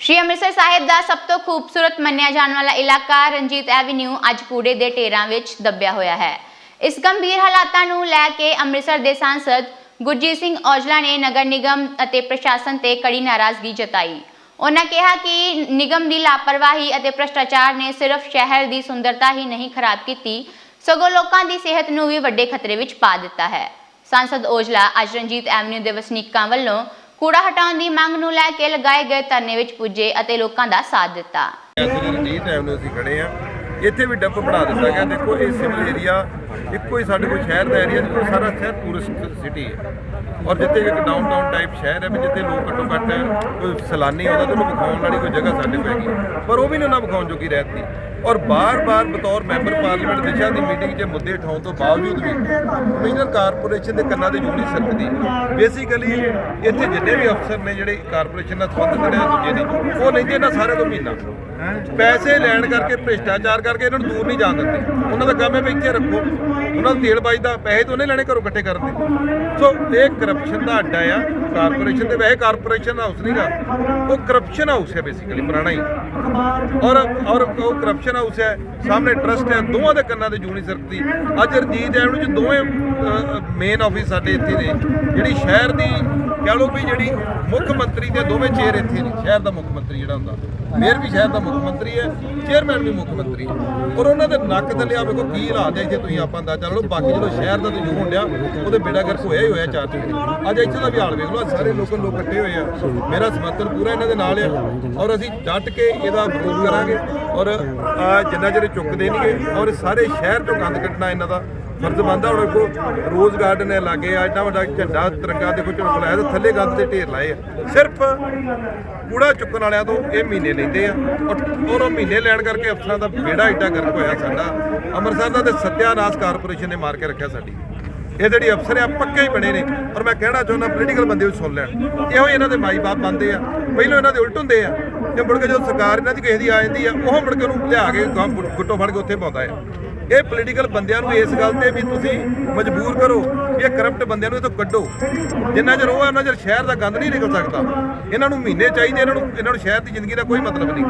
ਸ਼੍ਰੀ ਅੰਮ੍ਰਿਤਸਰ ਸਾਹਿਬ ਦਾ ਸਭ ਤੋਂ ਖੂਬਸੂਰਤ ਮੰਨਿਆ ਜਾਣ ਵਾਲਾ ਇਲਾਕਾ ਰਣਜੀਤ ਐਵੀਨਿਊ ਅੱਜ ਕੂੜੇ ਦੇ ਢੇਰਾਂ ਵਿੱਚ ਦੱਬਿਆ ਹੋਇਆ ਹੈ। ਇਸ ਗੰਭੀਰ ਹਾਲਾਤਾਂ ਨੂੰ ਲੈ ਕੇ ਅੰਮ੍ਰਿਤਸਰ ਦੇ ਸਾਂਸਦ ਗੁਰਜੀਤ ਸਿੰਘ ਔਜਲਾ ਨੇ ਨਗਰ ਨਿਗਮ ਅਤੇ ਪ੍ਰਸ਼ਾਸਨ ਤੇ ਕੜੀ ਨਾਰਾਜ਼ਗੀ ਜਤਾਈ। ਉਹਨਾਂ ਕਿਹਾ ਕਿ ਨਿਗਮ ਦੀ ਲਾਪਰਵਾਹੀ ਅਤੇ ਭ੍ਰਸ਼ਟਾਚਾਰ ਨੇ ਸਿਰਫ ਸ਼ਹਿਰ ਦੀ ਸੁੰਦਰਤਾ ਹੀ ਨਹੀਂ ਖਰਾਬ ਕੀਤੀ, ਸਗੋਂ ਲੋਕਾਂ ਦੀ ਸਿਹਤ ਨੂੰ ਵੀ ਵੱਡੇ ਖਤਰੇ ਵਿੱਚ ਪਾ ਦਿੱਤਾ ਹੈ। ਸਾਂਸਦ ਔਜਲਾ ਅੱਜ ਰਣਜੀਤ ਐਵਨਿਊ ਦੇ ਵਸਨੀਕਾਂ ਵੱਲੋਂ ਕੂੜਾ ਹਟਾਉਣ ਦੀ ਮੰਗ ਨੂੰ ਲੈ ਕੇ ਲਗਾਏ ਗਏ ਧਰਨੇ ਵਿੱਚ ਪੁੱਜੇ ਅਤੇ ਲੋਕਾਂ ਦਾ ਸਾਥ ਦਿੱਤਾ। ਅਸੀਂ ਰਣਜੀਤ ਐਵਨਿਊ ਅਸੀਂ ਖੜੇ ਆ ਇੱਥੇ ਵੀ ਡੱਪ ਬਣਾ ਦਿੱਤਾ ਗਿਆ। ਦੇਖੋ, ਇਹ ਸਿਵਲ ਏਰੀਆ ਇੱਕੋ ਹੀ ਸਾਡੇ ਕੋਲ ਸ਼ਹਿਰ ਦਾ ਏਰੀਆ ਜਿੱਥੇ ਸਾਰਾ ਸ਼ਹਿਰ ਟੂਰਿਸਟ ਸਿਟੀ ਹੈ। ਔਰ ਜਿੱਥੇ ਇੱਕ ਡਾਊਨਟਾਊਨ ਟਾਈਪ ਸ਼ਹਿਰ ਹੈ, ਵੀ ਜਿੱਥੇ ਲੋਕ ਘੱਟੋ ਘੱਟ ਕੋਈ ਸੈਲਾਨੀ ਆਉਂਦਾ ਤੇ ਉਹਨੂੰ ਵਿਖਾਉਣ ਵਾਲੀ ਕੋਈ ਜਗ੍ਹਾ ਸਾਡੇ ਕੋਲ ਹੈਗੀ ਪਰ ਉਹ ਵੀ ਨਹੀਂ ਉਹਨਾਂ ਵਿਖਾਉਣ ਜੋਗੀ ਰਹਿਤੀ ਔਰ ਬਾਰ-ਬਾਰ ਬਤੌਰ ਮੈਂਬਰ ਪਾਰਲੀਮੈਂਟ ਦਿਸ਼ਾ ਦੀ ਮੀਟਿੰਗ 'ਚ ਮੁੱਦੇ ਉਠਾਉਣ ਤੋਂ ਬਾਵਜੂਦ ਵੀ ਕਮਿਸ਼ਨਰ ਕਾਰਪੋਰੇਸ਼ਨ ਦੇ ਕੰਨਾਂ ਤੇ ਜੋ ਨਹੀਂ ਸਕਦੀ ਬੇਸਿਕਲੀ ਇੱਥੇ ਜਿੰਨੇ ਵੀ ਅਫਸਰ ਨੇ ਜਿਹੜੇ ਕਾਰਪੋਰੇਸ਼ਨ ਨਾਲ ਸੰਬੰਧ ਜਿਹੜੇ ਦੂਜੇ ਨੇ ਉਹ ਲੈਂਦੇ ਇਹਨਾਂ ਸਾਰਿਆਂ ਤੋਂ ਮਹੀਨਾ। ਪੈਸੇ ਲੈਣ ਕਰਕੇ, ਭ੍ਰਿਸ਼ਟਾਚਾਰ ਕਰਕੇ ਇਹਨਾਂ ਨੂੰ ਦੂਰ ਨਹੀਂ ਜਾਣ ਦਿੰਦੇ। ਉਹਨਾਂ ਦਾ ਕੰਮ ਹੈ ਵੀ ਇੱਥੇ ਰੱਖੋ। ਉਹਨਾਂ ਨੂੰ ਤੇਲ ਬਾਈ ਦਾ ਪੈਸੇ ਤੋਂ ਉਹਨੇ ਲੈਣੇ ਘਰੋਂ ਇਕੱਠੇ ਕਰਨ ਦੇ। ਸੋ ਇਹ ਕਰਪਸ਼ਨ ਦਾ ਅੱਡਾ ਆ। ਕਾਰਪੋਰੇਸ਼ਨ ਤੇ ਵੈਸੇ ਕਾਰਪੋਰੇਸ਼ਨ ਹਾਊਸ ਨਹੀਂਗਾ ਉਹ ਕਰਪਸ਼ਨ ਹਾਊਸ ਹੈ ਬੇਸਿਕਲੀ ਪੁਰਾਣਾ ਹੀ। ਔਰ ਔਰ ਉਹ ਕਰਪਸ਼ਨ ਹਾਊਸ ਹੈ, ਸਾਹਮਣੇ ਟਰਸਟ ਹੈ, ਦੋਵਾਂ ਦੇ ਕੰਨਾਂ ਤੇ ਜੂਨੀ ਸਰਕਦੀ। ਅੱਜ ਰਜੀਤ ਐਵਨਿਊ ਚ ਦੋਵੇਂ ਮੇਨ ਆਫਿਸ ਸਾਡੇ ਇੱਥੇ ਨੇ। ਜਿਹੜੀ ਸ਼ਹਿਰ ਦੀ, ਕਹ ਲਓ ਵੀ ਜਿਹੜੀ ਮੁੱਖ ਮੰਤਰੀ ਦੇ ਦੋਵੇਂ ਚੇਅਰ ਇੱਥੇ ਨੇ। ਸ਼ਹਿਰ ਦਾ ਮੁੱਖ ਮੰਤਰੀ ਜਿਹੜਾ ਹੁੰਦਾ। ਮੇਅਰ ਵੀ ਸ਼ਹਿਰ ਦਾ ਮੁੱਖ ਮੰਤਰੀ ਹੈ ਚੇਅਰਮੈਨ ਵੀ ਮੁੱਖ ਮੰਤਰੀ ਹੈ। ਔਰ ਉਹਨਾਂ ਦੇ ਨੱਕ ਥੱਲੇ ਆ ਵੇਖੋ ਕੀ ਹਾਲਾਤ ਹੈ, ਇੱਥੇ ਤੁਸੀਂ ਆਪਾਂ ਅੰਦਾਜ਼ਾ ਲਾ ਲਓ, ਬਾਕੀ ਜਦੋਂ ਸ਼ਹਿਰ ਦਾ ਤੁਸੀਂ ਹੁੰਦਿਆ ਉਹਦੇ ਬੇੜਾ ਗਰਕ ਹੋਇਆ ਹੀ ਹੋਇਆ ਚਾਰ ਚੁਫੇਰੇ ਅੱਜ ਇੱਥੇ ਦਾ ਵੀ ਹਾਲ ਵੇਖ ਲਓ ਸਾਰੇ ਲੋਕਾਂ ਲੋਕ ਇਕੱਠੇ ਹੋਏ ਆ। ਮੇਰਾ ਸਮਰਥਨ ਪੂਰਾ ਇਹਨਾਂ ਦੇ ਨਾਲ ਆ ਔਰ ਅਸੀਂ ਡਟ ਕੇ ਇਹਦਾ ਵਿਰੋਧ ਕਰਾਂਗੇ ਔਰ ਜਿੰਨਾ ਚਿਰ ਇਹ ਚੁੱਕਦੇ ਨਹੀਂਗੇ ਔਰ ਸਾਰੇ ਸ਼ਹਿਰ ਤੋਂ ਗੰਦ ਕੱਢਣਾ ਇਹਨਾਂ ਦਾ ਫਰਜ਼ ਬਣਦਾ। ਹੁਣ ਕੋ ਰੋਜ਼ ਗਾਰਡਨ ਹੈ, ਲਾਗੇ ਆ ਇੰਨਾ ਵੱਡਾ ਝੰਡਾ, ਤਿਰੰਗਾ ਦੇਖੋ ਝੁਲਕ ਲਾਇਆ ਤੇ ਥੱਲੇ ਗੰਦ ਦੇ ਢੇਰ ਲਾਏ ਆ। ਸਿਰਫ ਕੂੜਾ ਚੁੱਕਣ ਵਾਲਿਆਂ ਤੋਂ ਇਹ ਮਹੀਨੇ ਲੈਂਦੇ ਆ ਔਰ ਔਰ ਉਹ ਮਹੀਨੇ ਲੈਣ ਕਰਕੇ ਅਫਸਰਾਂ ਦਾ ਬੇੜਾ ਇੱਡਾ ਗਰਕ ਹੋਇਆ ਸਾਡਾ। ਅੰਮ੍ਰਿਤਸਰ ਦਾ ਤੇ ਸਤਿਆਨਾਸ ਕਾਰਪੋਰੇਸ਼ਨ ਨੇ ਮਾਰ ਕੇ ਰੱਖਿਆ ਸਾਡੀ। ਇਹ ਜਿਹੜੀ ਅਫਸਰ ਆ, ਪੱਕੇ ਹੀ ਬਣੇ ਨੇ। ਔਰ ਮੈਂ ਕਹਿਣਾ ਚਾਹੁੰਦਾ ਪੋਲੀਟੀਕਲ ਬੰਦੇ ਵੀ ਸੁਣ ਲੈਣ। ਇਹੋ ਹੀ ਇਹਨਾਂ ਦੇ ਮਾਈ ਬਾਪ ਬੰਦੇ ਆ। ਪਹਿਲਾਂ ਇਹਨਾਂ ਦੇ ਉਲਟ ਹੁੰਦੇ ਆ। ਤੇ ਮੁੜ ਕੇ ਜਦੋਂ ਸਰਕਾਰ ਇਹਨਾਂ ਦੀ ਕਿਸੇ ਦੀ ਆ ਜਾਂਦੀ ਆ, ਉਹ ਮੁੜ ਕੇ ਉਹਨੂੰ ਲਿਆ ਕੇ ਗੁੱਟੋ ਫੜ ਕੇ ਉੱਥੇ ਪਾਉਂਦਾ ਆ। ਇਹ ਪੋਲੀਟੀਕਲ ਬੰਦਿਆਂ ਨੂੰ ਇਸ ਗੱਲ ਤੇ ਵੀ ਤੁਸੀਂ ਮਜਬੂਰ ਕਰੋ ਵੀ ਇਹ ਕਰਪਟ ਬੰਦਿਆਂ ਨੂੰ ਇਹ ਤੋਂ ਕੱਢੋ। ਜਿੰਨਾ ਚਿਰ ਉਹ ਉਹਨਾਂ ਚਿਰ ਸ਼ਹਿਰ ਦਾ ਗੰਦ ਨਹੀਂ ਨਿਕਲ ਸਕਦਾ। ਇਹਨਾਂ ਨੂੰ ਮਹੀਨੇ ਚਾਹੀਦੇ, ਇਹਨਾਂ ਨੂੰ ਇਹਨਾਂ ਨੂੰ ਸ਼ਹਿਰ ਦੀ ਜ਼ਿੰਦਗੀ ਦਾ ਕੋਈ ਮਤਲਬ ਨਹੀਂ।